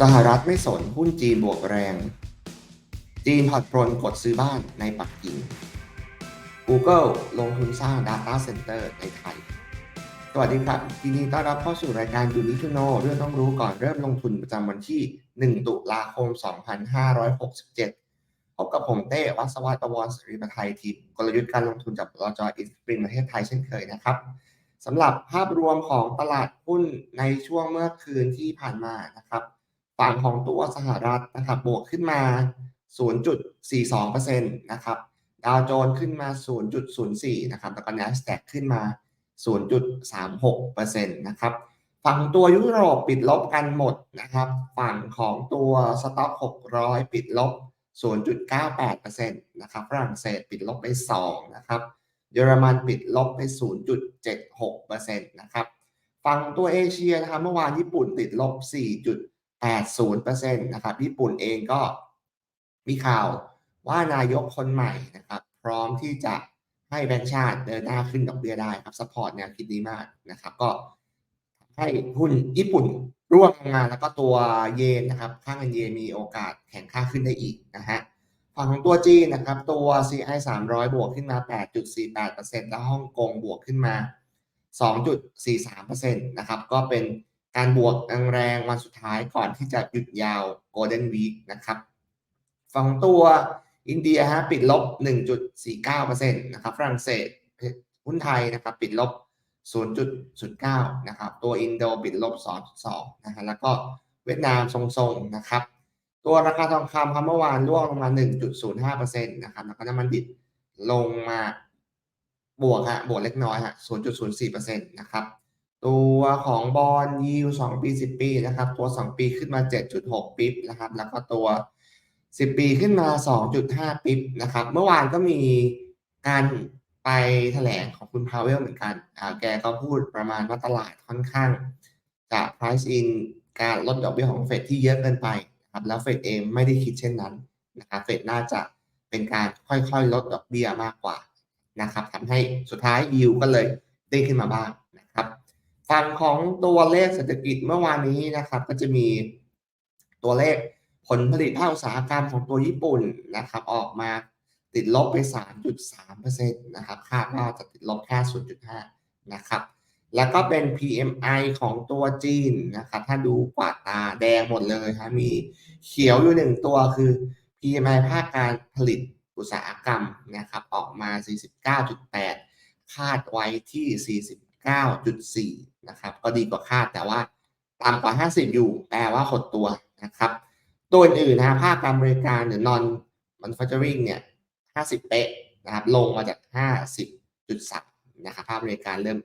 สหรัฐไม่สนหุ้นจีนบวกแรง จีนผ่อนปรนกดซื้อบ้านในปักกิ่ง Google ลงทุนสร้าง Data Center ในไทย สวัสดีครับยินดีต้อนรับเข้าสู่รายการยูนิทูโนเรื่องต้องรู้ก่อนเริ่มลงทุนประจำวันที่ 1 ตุลาคม 2567 พบกับผมเต้วัศวัตวรศรีประไทยทีมกลยุทธ์การลงทุนจากบลจอินสปริงประเทศไทยเช่นเคยนะครับสำหรับภาพรวมของตลาดหุ้นในช่วงเมื่อคืนที่ผ่านมานะครับ ฝั่งของตัวสหรัฐนะครับบวกขึ้นมา 0.42%นะครับดาวโจนส์ขึ้นมา 0.04 นะครับแล้วก็ NASDAQ ขึ้นมา 0.36%นะครับฝั่งตัวยุโรปปิดลบกันหมดนะครับ ฝั่งของตัวสต็อก600 ปิดลบ 0.98%นะครับฝรั่งเศสปิดลบไป 2 นะครับ เยอรมันปิดลบไป 0.76%นะครับ ฝั่งตัวเอเชียนะครับเมื่อวานญี่ปุ่นติดลบ 80%นะครับญี่ปุ่นเองก็มีข่าวว่านายกคนใหม่นะครับ พร้อมที่จะให้แบงก์ชาติเดินหน้าขึ้นดอกเบี้ยได้ครับสปอร์ตแนวคิดนี้มากนะครับ ก็ให้หุ้นญี่ปุ่นร่วงลงมาแล้วก็ตัวเยนนะครับค่าเงินเยนมีโอกาสแข็งค่าขึ้นได้อีกนะฮะฝั่งของตัวจีนนะครับ ตัว CI 300 บวกขึ้นมา 8.48%แล้วฮ่องกงบวกขึ้นมา 2.43%นะครับ ก็เป็น การบวกแรงวันสุดท้ายก่อนที่จะหยุดยาว Golden Week นะครับฝั่งตัวอินเดียฮะปิดลบ 1.49%นะครับฝรั่งเศสหุ้นไทยนะครับปิดลบ 0.09นะครับตัวอินโดปิดลบ 2.2นะฮะแล้วก็เวียดนามทรงๆนะครับ ตัวราคาทองคำครับเมื่อวานร่วงลงมา 1.05%นะครับแล้วก็น้ำมันดิบลงมาบวกฮะบวกเล็กน้อยฮะ0.04%นะครับ ตัวของบอลยิว2ปี10ปีนะครับ ตัว2ปีขึ้นมา7.6ปิ๊บนะครับ แล้วก็ตัว10ปีขึ้นมา2.5ปิ๊บนะครับ เมื่อวานก็มีการไปแถลงของคุณพาวเวลเหมือนกันอ่าแกก็พูดประมาณว่าตลาดค่อนข้างจะ price in การลดดอกเบี้ยของเฟดที่เยอะเกินไปครับแล้วเฟดเองไม่ได้คิดเช่นนั้นนะครับเฟดน่าจะเป็นการค่อยๆ ลดดอกเบี้ยมากกว่านะครับทำให้สุดท้ายยิวก็เลยได้ขึ้นมาบ้าง ฝั่งของตัวเลขเศรษฐกิจเมื่อวานนี้นะครับ ก็จะมีตัวเลขผลผลิตภาคอุตสาหกรรมของตัวญี่ปุ่นนะครับ ออกมาติดลบไป 3.3%นะครับคาดว่าจะติดลบแค่ 0.5 นะครับ แล้วก็เป็น PMI ของตัวจีนนะครับ ถ้าดูกว่าตาแดงหมดเลยฮะมีเขียวอยู่หนึ่งตัวคือ PMI ภาคการผลิตอุตสาหกรรมนะครับ ออกมา 49.8 คาดไว้ที่ 9.4 นะครับ ก็ดีกว่าคาดแต่ว่าต่ำกว่า 50 อยู่ แปลว่าหดตัวนะครับ ตัวอื่นนะภาคการบริการหรือ non manufacturing เนี่ย 50 เป๊ะนะครับ ลงมาจาก 50.3 นะครับ ภาคบริการเริ่ม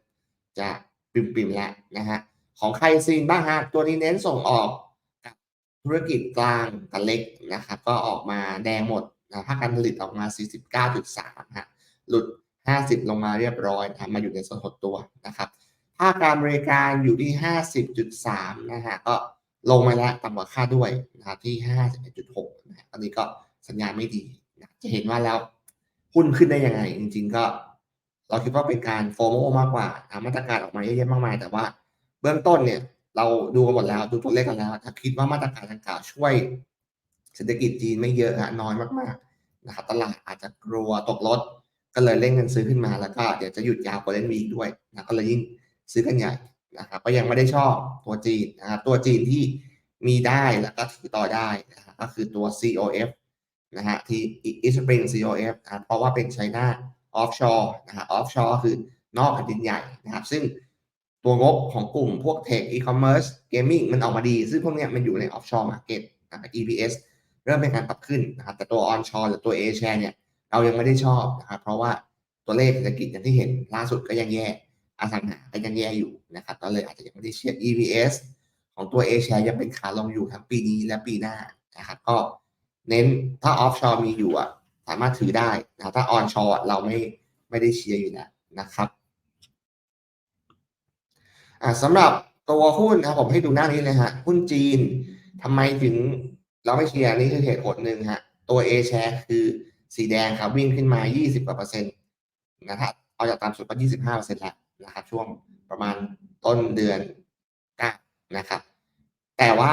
จะปิ่มๆแล้วนะฮะ ของใครซีนบ้างฮะ ตัวนี้เน้นส่งออกกับธุรกิจกลางกับเล็กนะครับ ก็ออกมาแดงหมดนะภาคการผลิตออกมา 49.3 ฮะ หลุด 50 ลงมาเรียบร้อยนะมาอยู่ในโซนหดตัวนะครับภาคการบริการอยู่ที่ 50.3 นะฮะก็ลงมาแล้วต่ำกว่าค่าด้วยนะครับที่ 51.6นะอันนี้ก็สัญญาณไม่ดีนะจะเห็นว่าแล้วหุ้นขึ้นได้ยังไง จริง ๆ ก็ เราคิดว่าเป็นการโฟโมมากกว่ามาตรการออกมาเยอะๆมากมาย แต่ว่าเบื้องต้นเนี่ย เราดูกันหมดแล้วดูตัวเลขกันแล้วถ้าคิดว่ามาตรการดังกล่าวช่วยเศรษฐกิจจีนไม่เยอะฮะน้อยมากๆนะครับตลาดอาจจะกลัวตกรถ ก็เลยเร่งกันซื้อขึ้นมาแล้วก็เดี๋ยวจะหยุดยาวกว่าเล่นวีด้วยนะก็เลยยิ่งซื้อกันใหญ่นะครับก็ยังไม่ได้ชอบตัวจีนนะครับตัวจีนที่มีได้แล้วก็ถือต่อได้นะครับก็คือตัว COF นะฮะที่ East Spring COF นะเพราะว่าเป็นไชน่า offshore นะฮะ offshore คือนอกแผ่นดินใหญ่นะครับ ซึ่งตัวงบของกลุ่มพวก tech e-commerce gaming มันออกมาดี ซึ่งพวกเนี้ยมันอยู่ใน offshore market นะครับ EPS เริ่มเป็นการปรับขึ้นนะครับแต่ตัว onshore หรือตัว A share เนี่ย เรายังไม่ได้ชอบนะครับเพราะว่าตัวเลขเศรษฐกิจอย่างที่เห็นล่าสุดก็ยังแย่อสังหาก็ยังแย่อยู่นะครับก็เลยอาจจะยังไม่ได้เชียร์ EPS ของตัว A share ยังเป็นขาลงอยู่ทั้งปีนี้และปีหน้านะครับก็เน้นถ้า offshore มีอยู่อะสามารถถือได้นะถ้า onshore เราไม่ไม่ได้เชียร์อยู่แล้วนะครับอ่าสำหรับตัวหุ้นนะผมให้ดูหน้านี้เลยฮะหุ้นจีนทำไมถึงเราไม่เชียร์นี่คือเหตุผลหนึ่งฮะตัว A share คือ สีแดงครับวิ่งขึ้นมา 20กว่าเปอร์เซ็นต์นะครับเอาจากตามสุดก็ 25เปอร์เซ็นต์แล้วนะครับ ช่วงประมาณต้นเดือนกนะครับ แต่ว่า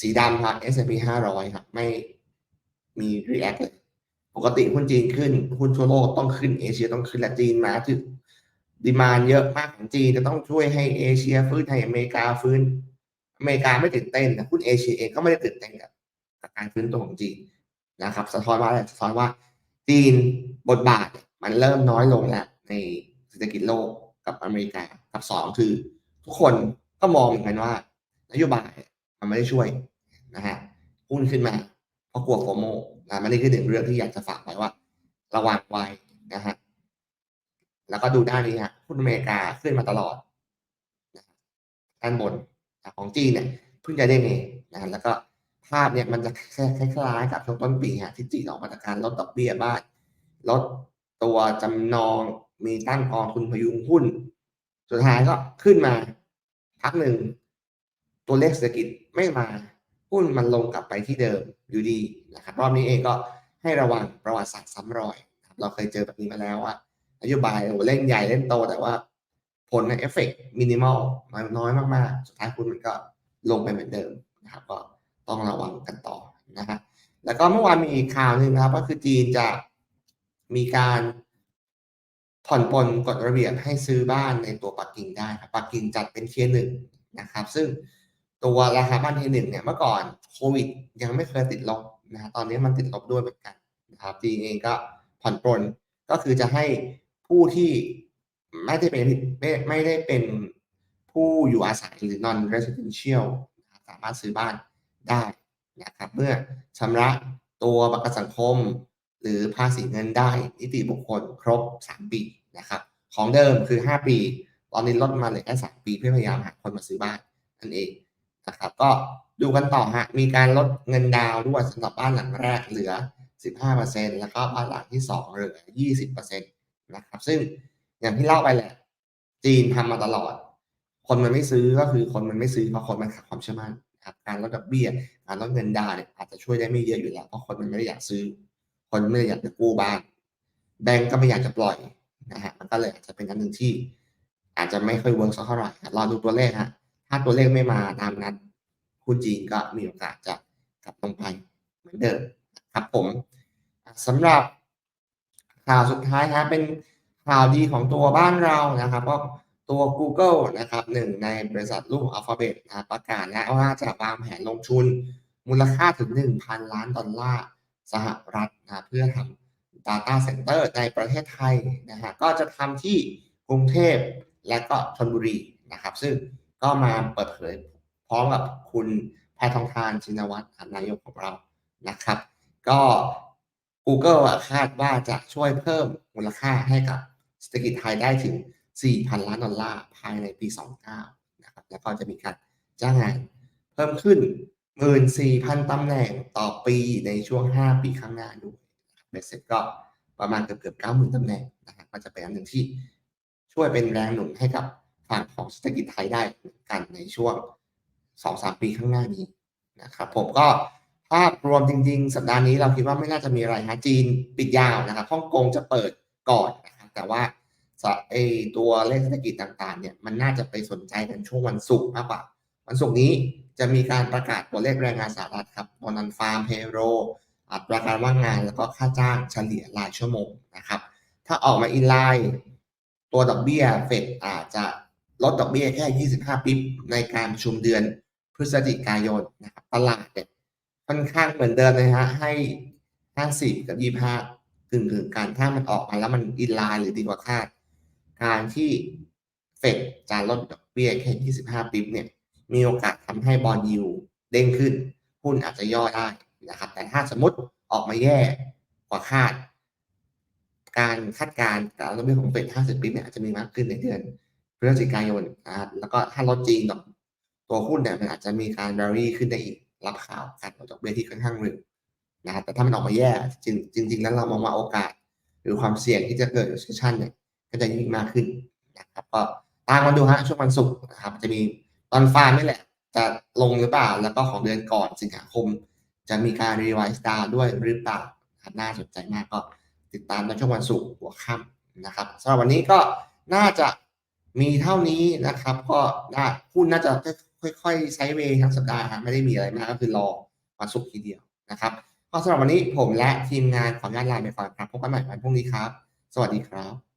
สีดำครับ S&P 500 ครับ ไม่มี react เลยปกติหุ้นจีนขึ้นหุ้นทั่วโลกต้องขึ้นเอเชียต้องขึ้นและจีนมาถึงดีมานเยอะมากของจีนจะต้องช่วยให้เอเชียฟื้นให้อเมริกาฟื้น อเมริกาไม่ตื่นเต้นแต่หุ้นเอเชียเองก็ไม่ได้ตื่นเต้นกับกับการฟื้นตัวของจีนนะครับ สะท้อนว่าอะไรสะท้อนว่า จีนบทบาทมันเริ่มน้อยลงแล้วในเศรษฐกิจโลกกับอเมริกากับสองคือ ทุกคนก็มองเหมือนกันว่านโยบายมันไม่ได้ช่วยนะฮะหุ้นขึ้นมาเพราะกลัวโฟโมนะมันนี่คือหนึ่งเรื่องที่อยากจะฝากไว้ว่า ระวังไว้นะฮะแล้วก็ดูด้านนี้ฮะหุ้นอเมริกาขึ้นมาตลอดด้านบนของจีนเนี่ยเพิ่งจะได้เองนะแล้วก็ ภาพเนี่ยมันจะคล้ายๆกับช่วงต้นปีฮะที่จีนออกมาตรการลดดอกเบี้ยบ้านลดตัวจำนองมีตั้งกองทุนพยุงหุ้น สุดท้ายก็ขึ้นมาพักหนึ่ง ตัวเลขเศรษฐกิจไม่มา หุ้นมันลงกลับไปที่เดิมอยู่ดีนะครับรอบนี้เองก็ให้ระวังประวัติศาสตร์ซ้ำรอยรเราเคยเจอแบบนี้มาแล้วว่านโยบายเล่นใหญ่เล่นโตแต่ว่าผลในเอฟเฟกต์มินิมอลน้อยมากๆ สุดท้ายคุณมันก็ลงไปเหมือนเดิมนะครับก็ ต้องระวังกันต่อนะฮะแล้วก็เมื่อวานมีอีกข่าวหนึ่งนะครับ ก็คือจีนจะมีการผ่อนปลนกฎระเบียบให้ซื้อบ้านในตัวปักกิ่งได้ครับปักกิ่งจัดเป็นเทียร์หนึ่งนะครับ ซึ่งตัวราคาบ้านเทียร์หนึ่งเนี่ยเมื่อก่อนโควิดยังไม่เคยติดลบนะฮะตอนนี้มันติดลบด้วยเหมือนกันนะครับจีนเองก็ผ่อนปลนก็คือจะให้ผู้ที่ไม่ได้เป็นไม่ไม่ได้เป็นผู้อยู่อาศัยหรือ non residential สามารถซื้อบ้าน ได้นะครับเมื่อชำระตัวประกันสังคม หรือภาษีเงินได้นิติบุคคลครบ 3 ปีนะครับของเดิมคือ 5 ปี ตอนนี้ลดมาเหลือแค่3ปีเพื่อพยายามหาคนมาซื้อบ้านนั่นเองนะครับก็ดูกันต่อฮะมีการลดเงินดาวด้วยสำหรับบ้านหลังแรกเหลือ 15%แล้วก็บ้านหลังที่ 2 เหลือ 20%นะครับซึ่งอย่างที่เล่าไปแหละ จีนทำมาตลอด คนมันไม่ซื้อก็คือคนมันไม่ซื้อเพราะคนมันขาดความเชื่อมั่น การลดดอกเบี้ยการลดเงินดาวเนี่ยอาจจะช่วยได้ไม่เยอะอยู่แล้วเพราะคนมันไม่ได้อยากซื้อ คนไม่ได้อยากจะกู้บ้านแบงก์ก็ไม่อยากจะปล่อยนะฮะมันก็เลยอาจจะเป็นอันหนึ่งที่ อาจจะไม่ค่อยเวิร์กสักเท่าไหร่รอดูตัวเลขฮะถ้าตัวเลขไม่มาตามนัดหุ้นจีนก็มีโอกาสจะกลับลงไปเหมือนเดิมครับผมสำหรับข่าวสุดท้ายฮะเป็นข่าวดีของตัวบ้านเรานะครับก็ ตัว Google นะครับหนึ่งในบริษัทลูก Alphabet นะประกาศแล้วว่าจะวางแผนลงทุนมูลค่าถึง 1,000 ล้านดอลลาร์สหรัฐนะเพื่อทำ Data Center ในประเทศไทยนะฮะก็จะทำที่กรุงเทพและก็ชนบุรีนะครับ ซึ่งก็มาเปิดเผยพร้อมกับคุณแพทองทานชินวัตรนายกของเรานะครับ ก็ Google คาดว่าจะช่วยเพิ่มมูลค่าให้กับเศรษฐกิจไทยได้ถึง 4,000 ล้านดอลลาร์ภายในปี 29 นะครับ แล้วก็จะมีการจ้างงานเพิ่มขึ้น 14,000 ตำแหน่งต่อปีในช่วง 5 ปีข้างหน้าด้วยเบสเซ็ตก็ประมาณเกือบเกือบ90,000 ตำแหน่งนะครับก็จะเป็นอันหนึ่งที่ช่วยเป็นแรงหนุนให้กับฝั่งของเศรษฐกิจไทยได้กันในช่วง 2-3 ปีข้างหน้านี้นะครับ ผมก็ภาพรวมจริง ๆ สัปดาห์นี้เราคิดว่าไม่น่าจะมีอะไรฮะจีนปิดยาวนะครับฮ่องกงจะเปิดก่อนนะครับแต่ว่า ไอตัวเลขเศรษฐกิจต่างๆเนี่ยมันน่าจะไปสนใจกันช่วงวันศุกร์มากกว่า วันศุกร์นี้จะมีการประกาศตัวเลขแรงงานสหรัฐครับตอนนั้นฟาร์มเพโรอัตราการว่างงานแล้วก็ค่าจ้างเฉลี่ยรายชั่วโมงนะครับ ถ้าออกมาอินไลน์ตัวดอกเบี้ยเฟดอาจจะลดดอกเบี้ยแค่ 25ปิ๊บในการประชุมเดือนพฤศจิกายนนะครับตลาดเนี่ยค่อนข้างเหมือนเดิมเลยฮะให้ 50 กับ 25กึ่งกึ่งกันถ้ามันออกมาแล้วมันอินไลน์หรือดีกว่าคาด การที่เฟดจะลดดอกเบี้ยแค่ 25 ปิ๊บเนี่ย มีโอกาสทำให้บอลยูเด้งขึ้น หุ้นอาจจะย่อได้นะครับ แต่ถ้าสมมติออกมาแย่กว่าคาด การคาดการณ์การลดดอกเบี้ยของเฟด 50 ปิ๊บเนี่ยอาจจะมีมากขึ้นในเดือนพฤศจิกายนนะครับแล้วก็ถ้าลดจริงตัวหุ้นเนี่ยมันอาจจะมีการแรลี่ขึ้นได้อีก รับข่าวการลดดอกเบี้ยที่ค่อนข้างเร็วนะครับแต่ถ้ามันออกมาแย่จริงจริงๆแล้วเรามองว่าโอกาส หรือความเสี่ยงที่จะเกิด recession เนี่ย ก็จะยิ่งมากขึ้นนะครับก็ตามมาดูฮะช่วงวันศุกร์นะครับจะมีตอนฟาร์มนี่แหละ จะลงหรือเปล่า แล้วก็ของเดือนก่อนสิงหาคม จะมีการรีไวซ์ดาวด้วยหรือเปล่าน่าสนใจมากก็ติดตามในช่วงวันศุกร์หัวค่ำนะครับสำหรับวันนี้ก็น่าจะมีเท่านี้นะครับ ก็น่าหุ้นน่าจะค่อยๆใช้เวย์ทั้งสัปดาห์ครับไม่ได้มีอะไรมากก็คือรอวันศุกร์ทีเดียวนะครับก็สำหรับวันนี้ผมและทีมงานขออนุญาตลาไปก่อนครับพบกันใหม่วันพรุ่งนี้ครับ สวัสดีครับ